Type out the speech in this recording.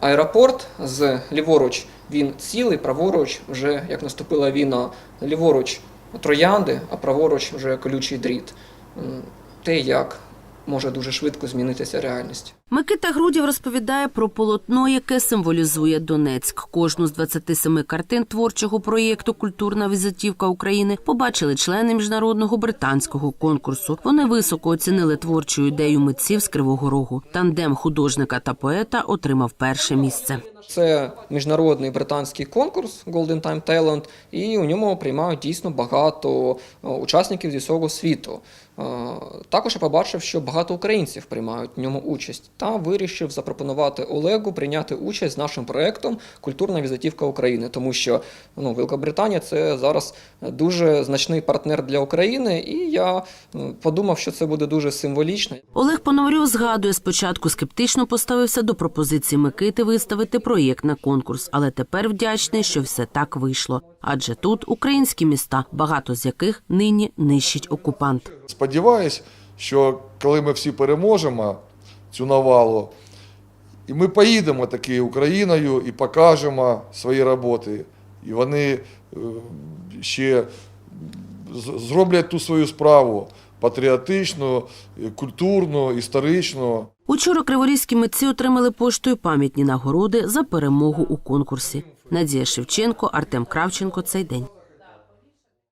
Аеропорт з ліворуч він цілий, праворуч вже як наступила війна. Ліворуч троянди, а праворуч вже колючий дріт. Те, як може дуже швидко змінитися реальність. Микита Грудів розповідає про полотно, яке символізує Донецьк. Кожну з 27 картин творчого проєкту Культурна візитівка України побачили члени міжнародного британського конкурсу. Вони високо оцінили творчу ідею митців з Кривого Рогу. Тандем художника та поета отримав перше місце. Це міжнародний британський конкурс Golden Time Talent, і у ньому приймають дійсно багато е, учасників зі всього світу. Е, Також я побачив, що багато українців приймають в ньому участь, та вирішив запропонувати Олегу прийняти участь з нашим проектом Культурна візитівка України, тому що ну, Великобританія це зараз дуже значний партнер для України, і я е, подумав, що це буде дуже символічно. Олег Пономарьов згадує, спочатку скептично поставився до пропозиції Микити виставити проєкт на конкурс, але тепер вдячний, що все так вийшло. Адже тут українські міста, багато з яких нині нищить окупант. Сподіваюсь, що коли ми всі переможемо цю навалу, і ми поїдемо таки Україною і покажемо свої роботи, і вони е, ще зроблять ту свою справу патріотичну, е, культурну, історичну. Учора криворізькі митці отримали поштою пам'ятні нагороди за перемогу у конкурсі. Надія Шевченко, Артем Кравченко. Цей день.